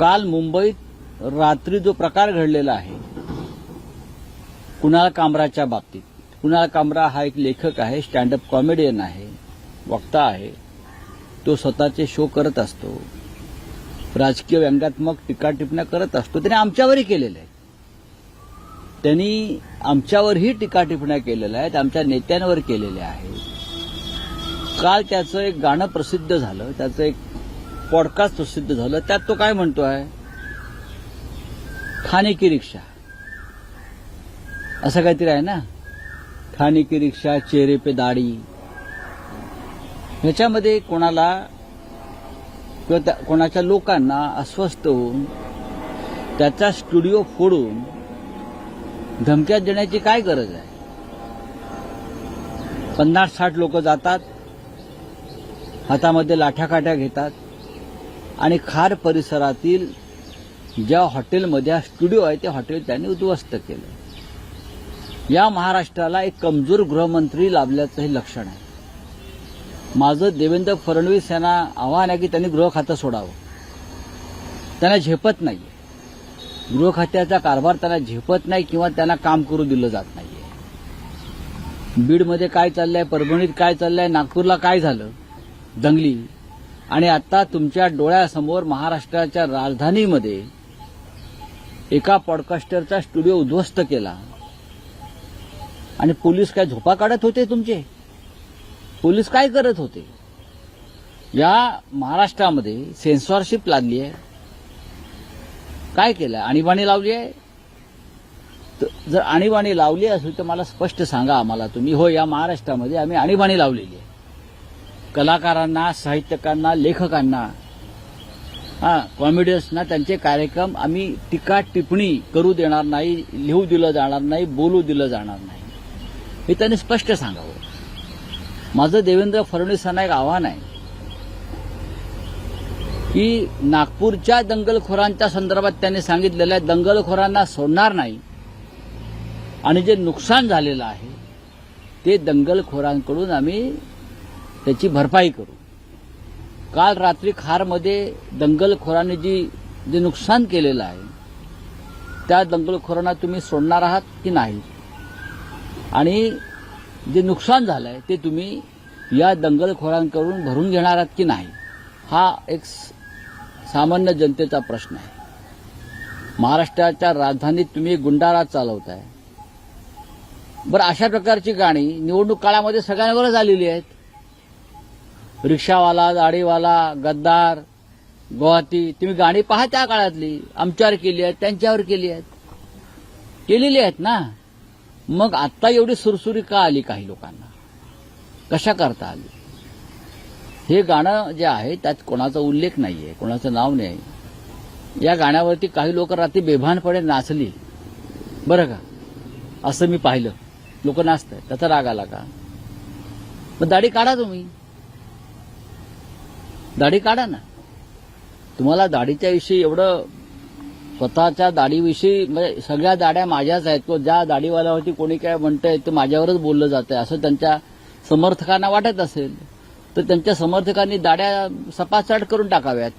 काल मुंबईत रात्री जो प्रकार घडलेला आहे कुणाल कामराच्या बाबतीत? कुणाल कामरा हा एक लेखक आहे स्टँडअप कॉमेडियन आहे वक्ता आहे. तो स्वतःचे शो करत असतो. राजकीय व्यंगात्मक टीका टिप्पण्या करत असतो. त्याने आमच्यावरही केलेलं आहे. त्यांनी आमच्यावरही टीका टिप्पण्या केलेल्या आहेत आमच्या नेत्यांवर केलेल्या आहेत. काल त्याचं एक गाणं प्रसिद्ध झालं त्याचं एक पॉडकास्ट प्रसिद्ध झालं त्यात तो काय म्हणतोय? खाने की रिक्षा. असं काहीतरी आहे ना? खाने की रिक्षा चेहरे पे दाढी. ह्याच्यामध्ये कोणाला किंवा त्या- कोणाच्या लोकांना अस्वस्थ होऊन त्याचा स्टुडिओ फोडून धमक्यात देण्याची काय गरज आहे? पन्नास साठ लोक जातात हातामध्ये लाठ्याकाठ्या घेतात आणि खार परिसरातील ज्या हॉटेलमध्ये हा स्टुडिओ आहे ते हॉटेल त्यांनी उद्ध्वस्त केलं. या महाराष्ट्राला एक कमजोर गृहमंत्री लाभल्याचं हे लक्षण आहे. माझं देवेंद्र फडणवीस यांना आव्हान आहे की त्यांनी गृह खातं सोडावं. त्यांना झेपत नाही गृह खात्याचा कारभार त्यांना झेपत नाही किंवा त्यांना काम करू दिलं जात नाही बीडमध्ये काय चाललंय परभणीत काय चाललंय नागपूरला काय झालं दंगली आणि आता तुमच्या डोळ्यासमोर महाराष्ट्राच्या राजधानीमध्ये एका पॉडकास्टरचा स्टुडिओ उद्ध्वस्त केला. आणि पोलीस काय झोपा काढत होते तुमचे? पोलीस काय करत होते? या महाराष्ट्रामध्ये सेन्सॉरशिप लागली आहे. काय केलं? आणीबाणी लावली आहे? तर जर आणीबाणी लावली असेल तर मला स्पष्ट सांगा आम्हाला तुम्ही. हो या महाराष्ट्रामध्ये आम्ही आणीबाणी लावलेली आहे. कलाकारांना साहित्यकांना लेखकांना. हा कॉमेडियन्सना त्यांचे कार्यक्रम आम्ही टीका टिप्पणी करू देणार नाही लिहू दिलं जाणार नाही बोलू दिलं जाणार नाही. हे त्यांनी स्पष्ट सांगावं. माझं देवेंद्र फडणवीसांना एक आव्हान आहे की नागपूरच्या दंगलखोरांच्या संदर्भात त्यांनी सांगितलेलं आहे दंगलखोरांना सोडणार नाही. आणि जे नुकसान झालेलं आहे ते दंगलखोरांकडून आम्ही त्याची भरपाई करू. काल रात्री खारमध्ये दंगलखोरांनी जी जे नुकसान केलेलं आहे त्या दंगलखोरांना तुम्ही सोडणार आहात की नाही? आणि जे नुकसान झालं आहे ते तुम्ही या दंगलखोरांकडून भरून घेणार आहात की नाही? हा एक सामान्य जनतेचा प्रश्न आहे. महाराष्ट्राच्या राजधानीत तुम्ही गुंडाराज चालवताय. बरं अशा प्रकारची गाणी निवडणूक काळामध्ये सगळ्यांवरच आलेली आहेत. रिक्षावाला दाढीवाला गद्दार गुवाहाटी तुम्ही गाणी पहा त्या काळातली. आमच्यावर केली आहेत त्यांच्यावर केली आहेत. केलेली आहेत ना. मग आत्ता एवढी सुरसुरी का आली काही लोकांना? कशा करता आली? हे गाणं जे आहे त्यात कोणाचा उल्लेख नाहीये कोणाचं नाव नाही या गाण्यावरती काही लोक रात्री बेभानपणे नाचली. बरं का? असं मी पाहिलं. लोक नाचतात त्याचा राग आला का? मग दाढी काढा तुम्ही. दाढी काढा ना. तुम्हाला दाढीच्या विषयी एवढं स्वतःच्या दाढीविषयी म्हणजे सगळ्या दाढ्या माझ्याच आहेत. किंवा ज्या दाढीवाल्यावरती कोणी काय म्हणतंय ते माझ्यावरच बोललं जातंय. असं त्यांच्या समर्थकांना वाटत असेल तर त्यांच्या समर्थकांनी दाढ्या सपासाट करून टाकाव्यात.